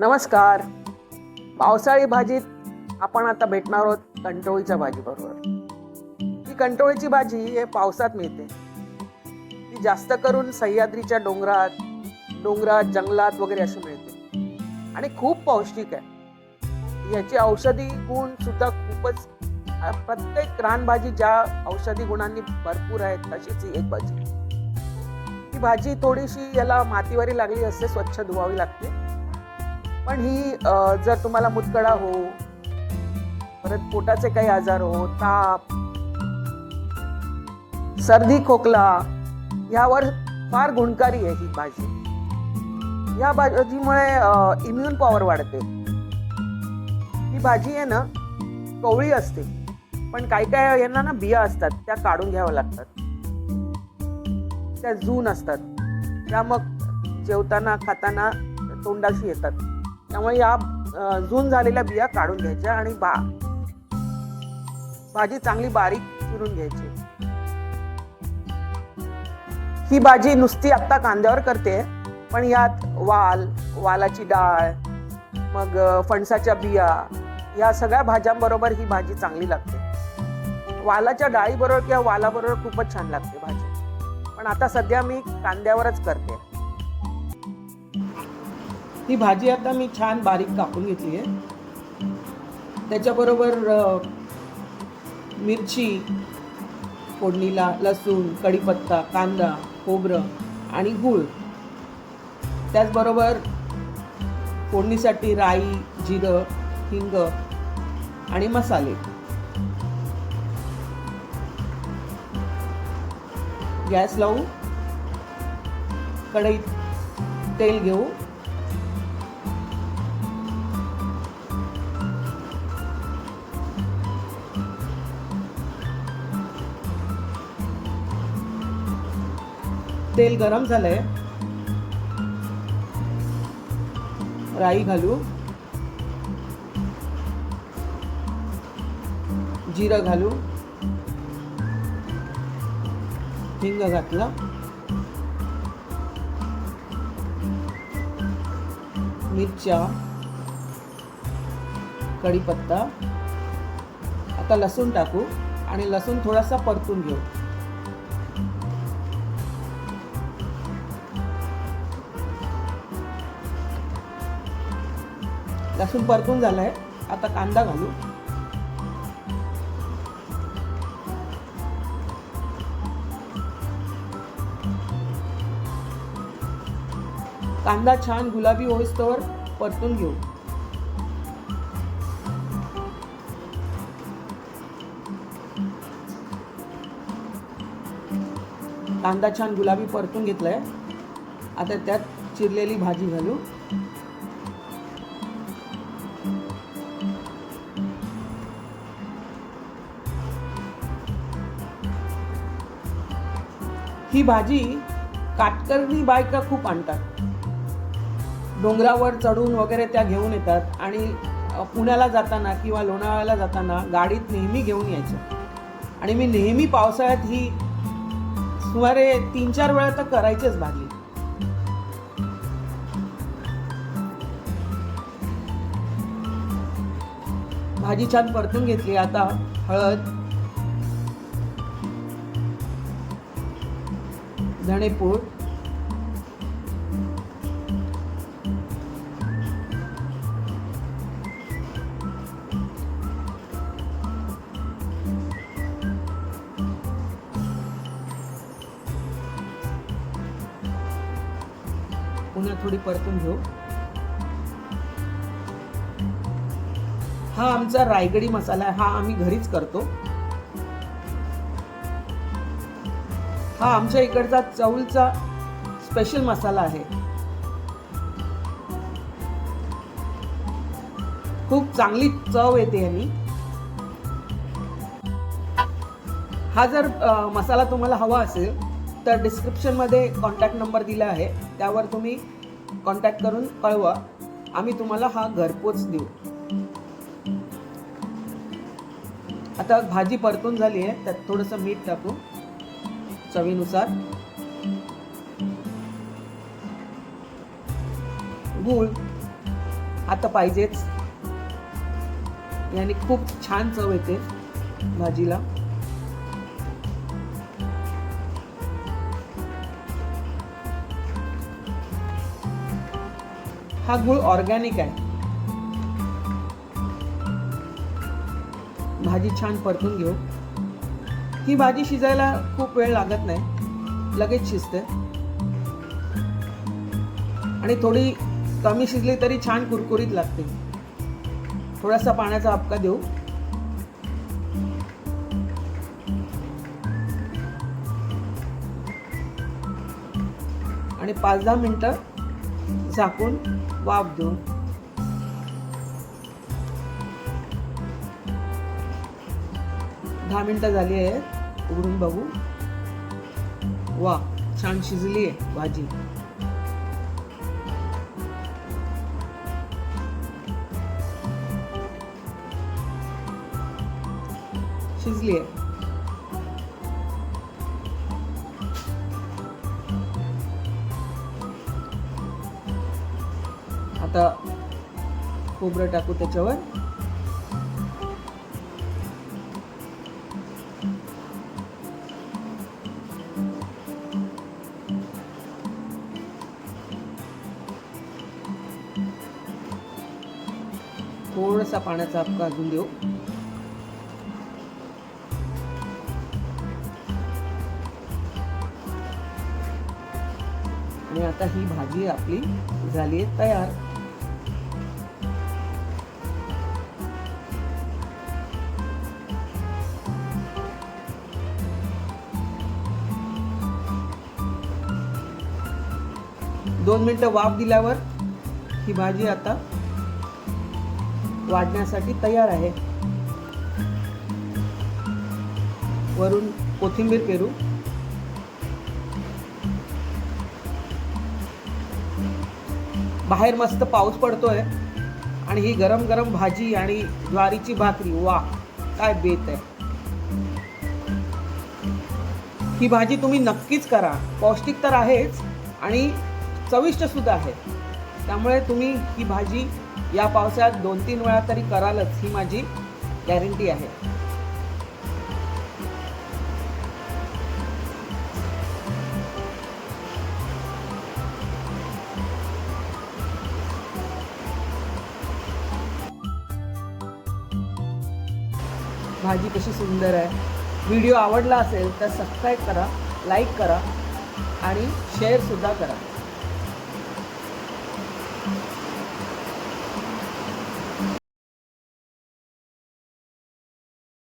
नमस्कार. पावसाळी भाजीत आपण आता भेटणार आहोत कंटोळीच्या भाजी बरोबर ही कंटोळीची भाजी हे पावसात मिळते. ती जास्त करून सह्याद्रीच्या डोंगरात डोंगरात जंगलात वगैरे अशी मिळते. आणि खूप पौष्टिक आहे. याची औषधी गुण सुद्धा खूपच प्रत्येक रानभाजी ज्या औषधी गुणांनी भरपूर आहेत तशीच ही एक भाजी. ही भाजी थोडीशी याला मातीवारी लागली असते स्वच्छ धुवावी लागते. पण ही जर तुम्हाला मुतकडा हो परत पोटाचे काही आजार हो ताप सर्दी खोकला यावर फार गुणकारी आहे ही भाजी. या भाजीमुळे इम्युन पॉवर वाढते. ही भाजी आहे ना कवळी असते. पण काही काय यांना ना बिया असतात त्या काढून घ्याव्या लागतात. त्या जून असतात. त्या मग जेवताना खाताना तोंडाशी येतात. त्यामुळे या झून जून झालेल्या बिया काढून घ्यायच्या आणि बा भाजी चांगली बारीक चिरून घ्यायची. ही भाजी नुसती आत्ता कांद्यावर करते पण यात वाल वालाची डाळ मग फणसाच्या बिया या सगळ्या भाज्यांबरोबर ही भाजी चांगली लागते. वालाच्या डाळीबरोबर किंवा वालाबरोबर खूपच छान लागते भाजी. पण आता सध्या मी कांद्यावरच करते. ही भाजी आता मी छान बारीक कापून घेतली आहे. त्याच्याबरोबर मिरची फोडणीला लसूण कढीपत्ता कांदा खोबरं आणि गूळ. त्याचबरोबर फोडणीसाठी राई जिरं हिंग आणि मसाले. गॅस लावू कढईत तेल घेऊ. तेल गरम झालंय. राई घालू. जिरं घालू. हिंग घातला. मिरच्या. कढीपत्ता. आता लसूण टाकू आणि लसूण थोडासा परतून घेऊ. लसूण परतून झालाय. आता कांदा घालू. कांदा छान गुलाबी होईस्तोवर परतून घेऊ. कांदा छान गुलाबी परतून घेतलाय. आता त्यात चिरलेली भाजी घालू. ही भाजी काटकरणी बायका खूप आणतात. डोंगरावर चढून वगैरे त्या घेऊन येतात आणि पुण्याला जाताना किंवा लोणावळ्याला जाताना गाडीत नेहमी घेऊन यायचं. आणि मी नेहमी पावसाळ्यात ही सुमारे तीन चार वेळा तर करायचीच भाजी. भाजी छान परतून घेतली. आता हळद धणेपूड पुन्हा थोडी परतून घेऊ. हा आमचा रायगडी मसाला हा आम्ही घरीच करतो. हा आमच्या इकडचा चौलचा स्पेशल मसाला आहे. खूप चांगली चव येते यांनी हा जर मसाला तुम्हाला हवा असेल तर डिस्क्रिप्शनमध्ये कॉन्टॅक्ट नंबर दिला आहे. त्यावर तुम्ही कॉन्टॅक्ट करून कळवा. आम्ही तुम्हाला हा घरपोच देऊ. आता भाजी परतून झाली आहे त्यात थोडंसं मीठ टाकू. चवीनुसार. गूळ आता पाहिजेच. याने खूप छान चव येते भाजीला. हा गुळ ऑर्गॅनिक आहे. भाजी छान परतून घेऊ. ही भाजी शिजायला खूप वेळ लागत नाही. लगेच शिजते. आणि थोडी कमी शिजली तरी छान कुरकुरीत लागते. थोडासा पाण्याचा हपका देऊ. आणि पाच दहा मिनटं झाकून वाफ देऊ. दहा मिनटं झाली आहेत. उघडून बघू. वा छान शिजली आहे भाजी. शिजली आहे. आता खोबरं टाकू त्याच्यावर. थोडासा पाण्याचा हपका अजून देऊ. आणि आता ही भाजी आपली झाली आहे तयार. दोन मिनिटं वाफ दिल्यावर ही भाजी आता वाढण्यासाठी तयार आहे. वरून कोथिंबीर पेरू. बाहेर मस्त पाऊस पडतोय आणि ही गरम गरम भाजी आणि ज्वारीची भाकरी वा काय बेत आहे. ही भाजी तुम्ही नक्कीच करा. पौष्टिक तर आहेच आणि चविष्ट सुद्धा आहे. त्यामुळे तुम्ही ही भाजी या पावसाळ्यात दोन तीन वेळा तरी करालच ही माझी गॅरंटी आहे. भाजी कशी सुंदर आहे. व्हिडिओ आवडला असेल तर सबस्क्राईब करा लाईक करा आणि शेअरसुद्धा करा.